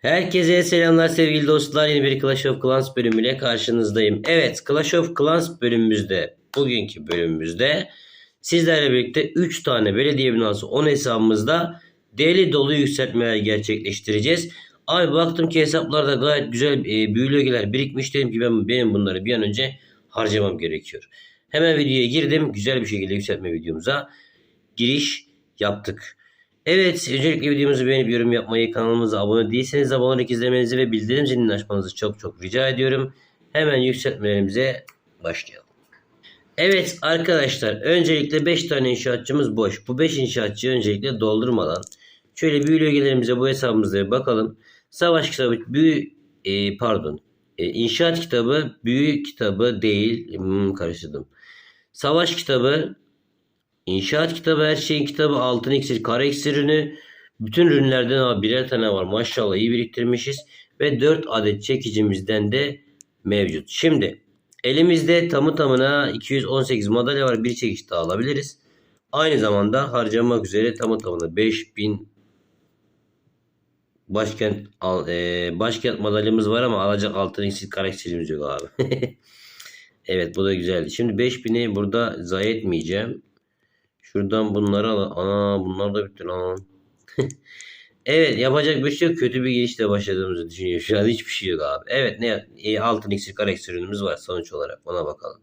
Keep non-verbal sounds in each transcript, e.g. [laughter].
Herkese selamlar sevgili dostlar. Yeni bir Clash of Clans bölümüyle karşınızdayım. Evet Clash of Clans bölümümüzde, bugünkü bölümümüzde sizlerle birlikte 3 tane belediye binası 10 hesabımızda deli dolu yükseltmeler gerçekleştireceğiz. Abi baktım ki hesaplarda gayet güzel e, büyülü ögeler birikmiş. Dedim ki ben, benim bunları bir an önce harcamam gerekiyor. Hemen videoya girdim. Güzel bir şekilde yükseltme videomuza giriş yaptık. Evet, öncelikle videomuzu beğenip yorum yapmayı, kanalımıza abone değilseniz abone olarak izlemenizi ve bildirim zilini açmanızı çok çok rica ediyorum. Hemen yükseltmelerimize başlayalım. Evet arkadaşlar, öncelikle 5 tane inşaatçımız boş. Bu 5 inşaatçıyı öncelikle doldurmadan şöyle büyülü ögelerimize bu hesabımızda bir bakalım. Savaş kitabı, büyü, e, pardon, e, inşaat kitabı, büyü kitabı değil, hmm, karıştırdım. Savaş kitabı, İnşaat kitabı, her şeyin kitabı, altın iksir, kara iksir ürünü. Bütün ürünlerden abi birer tane var. Maşallah iyi biriktirmişiz. Ve 4 adet çekicimizden de mevcut. Şimdi elimizde tamı tamına 218 madalya var. Bir çekiç daha alabiliriz. Aynı zamanda harcamak üzere tamı tamına 5000 başkent e, başkent madalyamız var ama alacak altın iksir, kara iksirimiz yok abi. [laughs] evet bu da güzeldi. Şimdi 5000'i burada zayi etmeyeceğim. Şuradan bunları al. Ana bunlar da bitti lan. [laughs] evet yapacak bir şey yok. Kötü bir girişle başladığımızı düşünüyorum. Şu an hiçbir şey yok abi. Evet ne e, altın iksir kara ürünümüz var sonuç olarak. Ona bakalım.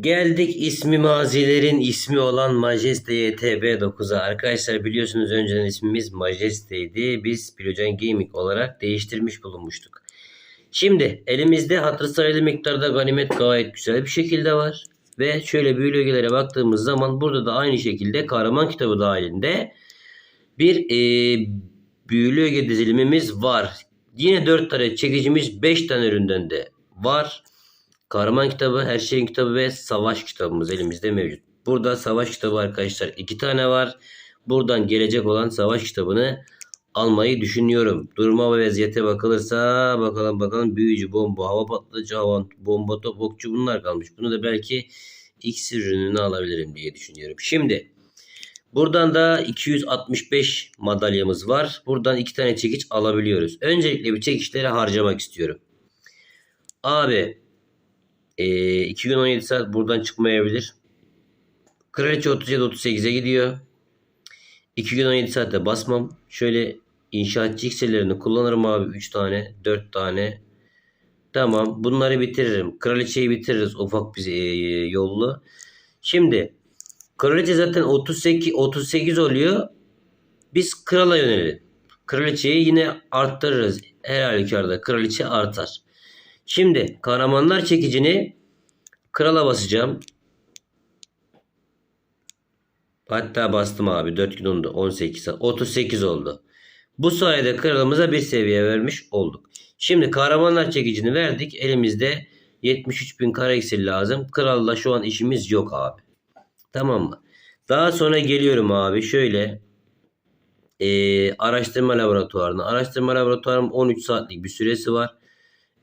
Geldik ismi mazilerin ismi olan Majeste YTB9'a. Arkadaşlar biliyorsunuz önceden ismimiz Majeste'ydi. Biz Pilocan Gaming olarak değiştirmiş bulunmuştuk. Şimdi elimizde hatırı sayılı miktarda ganimet gayet güzel bir şekilde var. Ve şöyle büyülü ögelere baktığımız zaman burada da aynı şekilde kahraman kitabı dahilinde bir e, büyülü öge dizilimimiz var. Yine 4 tane çekicimiz 5 tane üründen de var. Kahraman kitabı, her şeyin kitabı ve savaş kitabımız elimizde mevcut. Burada savaş kitabı arkadaşlar iki tane var. Buradan gelecek olan savaş kitabını almayı düşünüyorum. Duruma ve vaziyete bakılırsa bakalım bakalım büyücü, bomba, hava patlayıcı, hava, bomba, top, okçu bunlar kalmış. Bunu da belki X ürününü alabilirim diye düşünüyorum. Şimdi buradan da 265 madalyamız var. Buradan iki tane çekiç alabiliyoruz. Öncelikle bir çekiçleri harcamak istiyorum. Abi e, 2 gün 17 saat buradan çıkmayabilir. Kraliçe 37 38'e gidiyor. 2 gün 17 saatte basmam. Şöyle inşaatçı iksirlerini kullanırım abi. 3 tane, 4 tane. Tamam. Bunları bitiririm. Kraliçeyi bitiririz ufak bir e, yollu. Şimdi kraliçe zaten 38 38 oluyor. Biz krala yönelelim. Kraliçeyi yine arttırırız. Her halükarda kraliçe artar. Şimdi kahramanlar çekicini krala basacağım. Hatta bastım abi 4 gün oldu 18 38 oldu. Bu sayede kralımıza bir seviye vermiş olduk. Şimdi kahramanlar çekicini verdik. Elimizde 73 bin kara iksir lazım. Kralla şu an işimiz yok abi. Tamam mı? Daha sonra geliyorum abi şöyle e, araştırma laboratuvarına. Araştırma laboratuvarım 13 saatlik bir süresi var.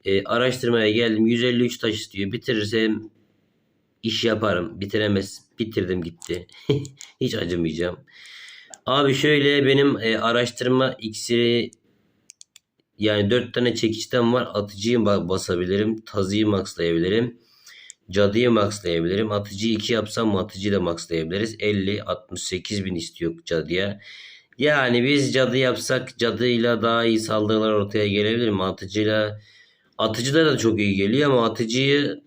E, araştırmaya geldim. 153 taş istiyor. Bitirirsem iş yaparım. Bitiremez. Bitirdim gitti. [laughs] Hiç acımayacağım. Abi şöyle benim e, araştırma iksiri yani 4 tane çekiçten var. Atıcıyı basabilirim. Tazıyı maxlayabilirim. Cadıyı maxlayabilirim. Atıcıyı 2 yapsam atıcıyı da maxlayabiliriz. 50 68 bin istiyor cadıya. Yani biz cadı yapsak cadıyla daha iyi saldırılar ortaya gelebilir mi? Atıcıyla atıcıda da çok iyi geliyor ama atıcıyı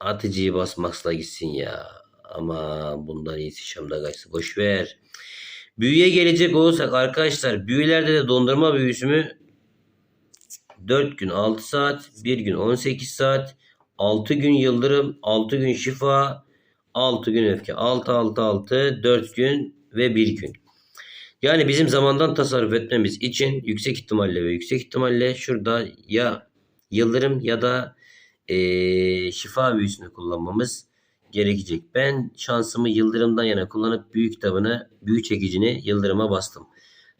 atıcıyı basmakla gitsin ya. Ama bundan iyisi Şam'da kaçsın. Boş ver. Büyüye gelecek olursak arkadaşlar büyülerde de dondurma büyüsü mü 4 gün 6 saat, 1 gün 18 saat, 6 gün yıldırım, 6 gün şifa, 6 gün öfke. 6 6 6 4 gün ve 1 gün. Yani bizim zamandan tasarruf etmemiz için yüksek ihtimalle ve yüksek ihtimalle şurada ya yıldırım ya da e, şifa büyüsünü kullanmamız gerekecek. Ben şansımı yıldırımdan yana kullanıp büyük kitabını, büyü çekicini yıldırıma bastım.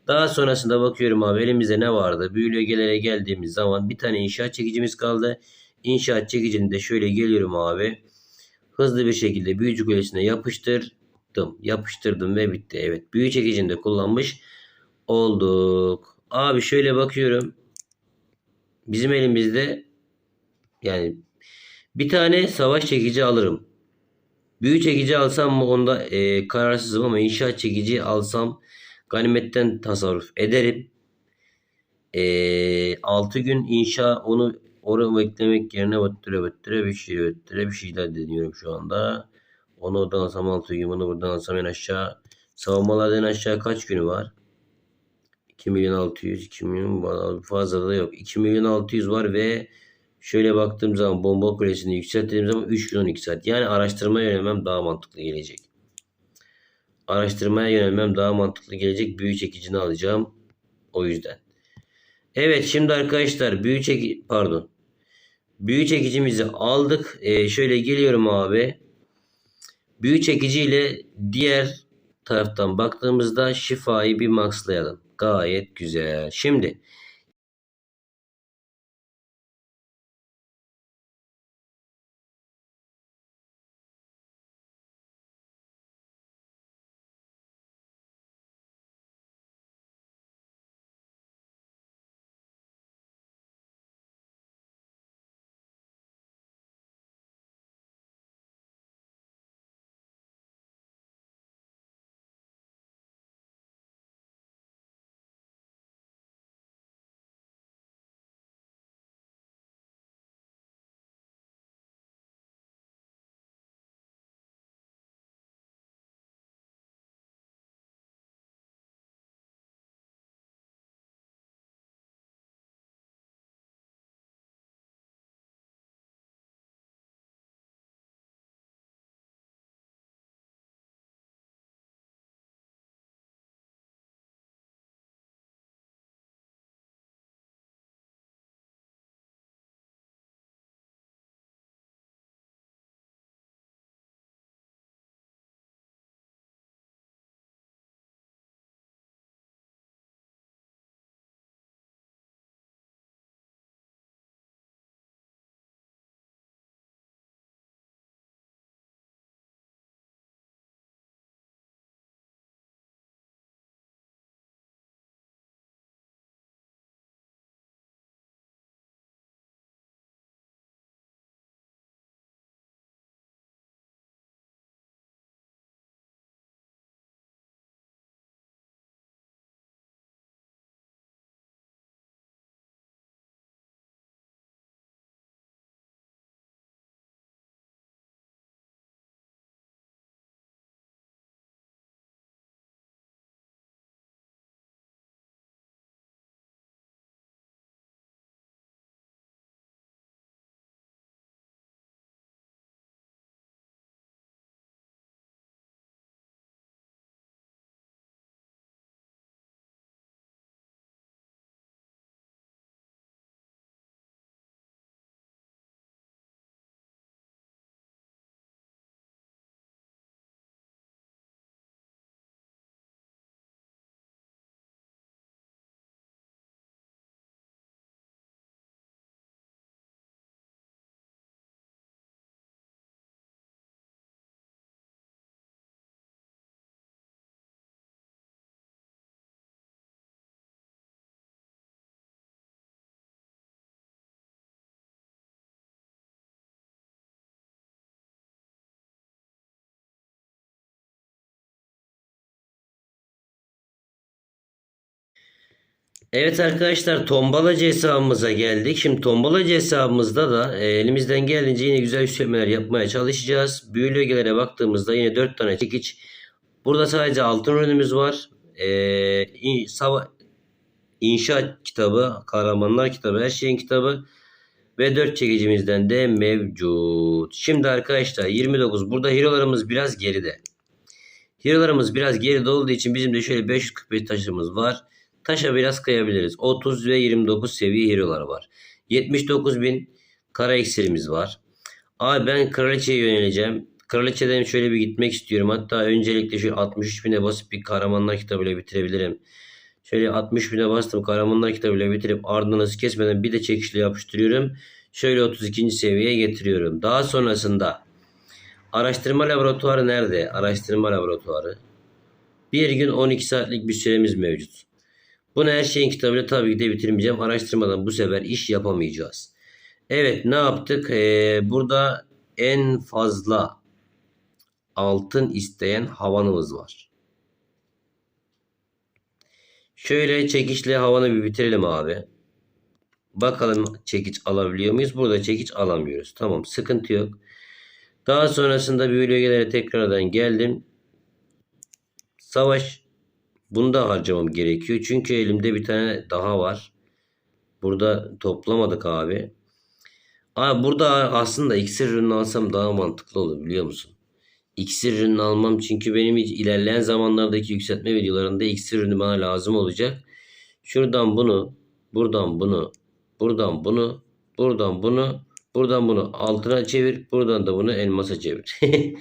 Daha sonrasında bakıyorum abi elimizde ne vardı? Büyülü ögelere geldiğimiz zaman bir tane inşaat çekicimiz kaldı. İnşaat çekicini de şöyle geliyorum abi. Hızlı bir şekilde büyücü kulesine yapıştırdım. Yapıştırdım ve bitti. Evet büyü çekicini de kullanmış olduk. Abi şöyle bakıyorum. Bizim elimizde yani bir tane savaş çekici alırım. Büyü çekici alsam mı onda e, kararsızım ama inşaat çekici alsam ganimetten tasarruf ederim. E, 6 gün inşa onu oraya beklemek yerine vettere vettere bir şey vettere bir şeyler deniyorum şu anda. Onu oradan alsam 6 gün bunu buradan alsam en aşağı savunmalardan aşağı kaç günü var? 2 milyon 600 2 milyon fazla da yok. 2 milyon 600 var ve Şöyle baktığım zaman bomba kulesini yükselttiğim zaman 3 gün 12 saat. Yani araştırmaya yönelmem daha mantıklı gelecek. Araştırmaya yönelmem daha mantıklı gelecek. Büyü çekicini alacağım. O yüzden. Evet şimdi arkadaşlar büyü çeki pardon. Büyü çekicimizi aldık. Ee, şöyle geliyorum abi. Büyü çekici ile diğer taraftan baktığımızda şifayı bir maxlayalım. Gayet güzel. Şimdi Evet arkadaşlar tombalacı hesabımıza geldik. Şimdi tombalacı hesabımızda da e, elimizden geldiğince yine güzel yükselmeler yapmaya çalışacağız. Büyülü ögelere baktığımızda yine 4 tane çekiç. Burada sadece altın ürünümüz var. E, kitabı, kahramanlar kitabı, her şeyin kitabı ve 4 çekicimizden de mevcut. Şimdi arkadaşlar 29 burada hero'larımız biraz geride. Hero'larımız biraz geride olduğu için bizim de şöyle 545 taşımız var. Taşa biraz kayabiliriz. 30 ve 29 seviye hero'lar var. 79 bin kara iksirimiz var. Abi ben kraliçeye yöneleceğim. Kraliçeden şöyle bir gitmek istiyorum. Hatta öncelikle şu 63 bine basıp bir kahramanlar kitabıyla bitirebilirim. Şöyle 60 bine bastım kahramanlar kitabıyla bitirip ardından kesmeden bir de çekişle yapıştırıyorum. Şöyle 32. seviyeye getiriyorum. Daha sonrasında araştırma laboratuvarı nerede? Araştırma laboratuvarı. Bir gün 12 saatlik bir süremiz mevcut. Bunu her şeyin kitabıyla tabii ki de bitirmeyeceğim. Araştırmadan bu sefer iş yapamayacağız. Evet ne yaptık? Ee, burada en fazla altın isteyen havanımız var. Şöyle çekiçle havanı bir bitirelim abi. Bakalım çekiç alabiliyor muyuz? Burada çekiç alamıyoruz. Tamam sıkıntı yok. Daha sonrasında bir bölgelere tekrardan geldim. Savaş. Bunu da harcamam gerekiyor. Çünkü elimde bir tane daha var. Burada toplamadık abi. Abi burada aslında iksir ürünü alsam daha mantıklı olur biliyor musun? İksir ürünü almam çünkü benim ilerleyen zamanlardaki yükseltme videolarında iksir ürünü bana lazım olacak. Şuradan bunu, buradan bunu, buradan bunu, buradan bunu, buradan bunu altına çevir, buradan da bunu elmasa çevir. [laughs]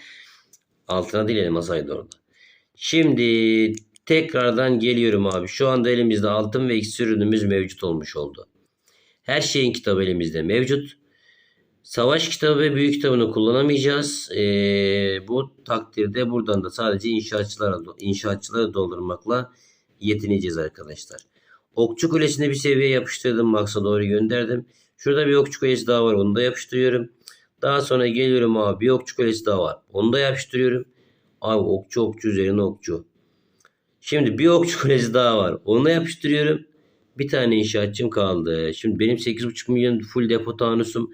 altına değil elmasaydı orada. Şimdi tekrardan geliyorum abi. Şu anda elimizde altın ve iksir ürünümüz mevcut olmuş oldu. Her şeyin kitabı elimizde mevcut. Savaş kitabı ve büyük kitabını kullanamayacağız. Ee, bu takdirde buradan da sadece inşaatçılara, inşaatçıları doldurmakla yetineceğiz arkadaşlar. Okçu kulesine bir seviye yapıştırdım. Max'a doğru gönderdim. Şurada bir okçu kulesi daha var. Onu da yapıştırıyorum. Daha sonra geliyorum abi. Bir okçu kulesi daha var. Onu da yapıştırıyorum. Abi okçu okçu üzerine okçu. Şimdi bir okçu kulesi daha var. Onu da yapıştırıyorum. Bir tane inşaatçım kaldı. Şimdi benim 8,5 milyon full depo tanusum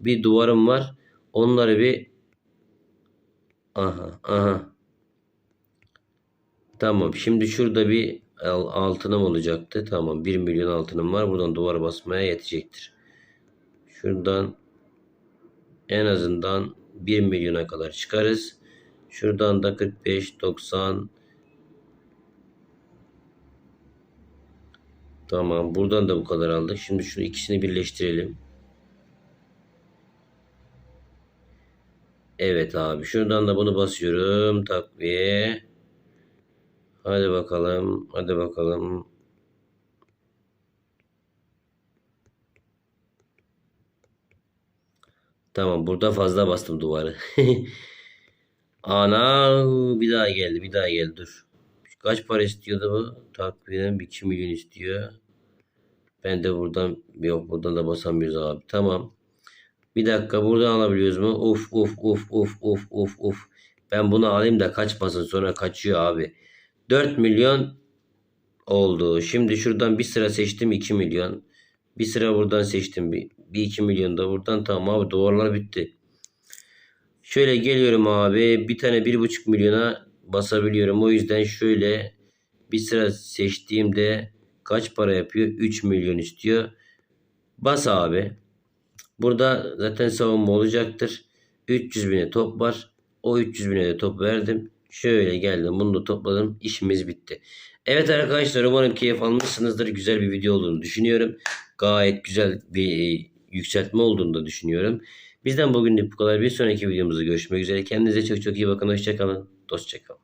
bir duvarım var. Onları bir aha aha. Tamam. Şimdi şurada bir al- altınım olacaktı. Tamam. 1 milyon altınım var. Buradan duvar basmaya yetecektir. Şuradan en azından 1 milyona kadar çıkarız. Şuradan da 45, 90 Tamam. Buradan da bu kadar aldık. Şimdi şu ikisini birleştirelim. Evet abi. Şuradan da bunu basıyorum. Takviye. Hadi bakalım. Hadi bakalım. Tamam. Burada fazla bastım duvarı. [laughs] Ana bir daha geldi. Bir daha geldi. Dur. Kaç para istiyordu bu? Takviyeden 2 milyon istiyor. Ben de buradan yok buradan da basamıyoruz abi. Tamam. Bir dakika buradan alabiliyoruz mu? Uf uf uf uf uf uf uf. Ben bunu alayım da kaçmasın sonra kaçıyor abi. 4 milyon oldu. Şimdi şuradan bir sıra seçtim 2 milyon. Bir sıra buradan seçtim bir, bir 2 milyon da buradan tamam abi duvarlar bitti. Şöyle geliyorum abi bir tane 1,5 milyona basabiliyorum. O yüzden şöyle bir sıra seçtiğimde kaç para yapıyor? 3 milyon istiyor. Bas abi. Burada zaten savunma olacaktır. 300 bine top var. O 300 bine de top verdim. Şöyle geldim bunu da topladım. İşimiz bitti. Evet arkadaşlar umarım keyif almışsınızdır. Güzel bir video olduğunu düşünüyorum. Gayet güzel bir e, yükseltme olduğunu da düşünüyorum. Bizden bugünlük bu kadar. Bir sonraki videomuzda görüşmek üzere. Kendinize çok çok iyi bakın. Hoşçakalın. Dostçakalın.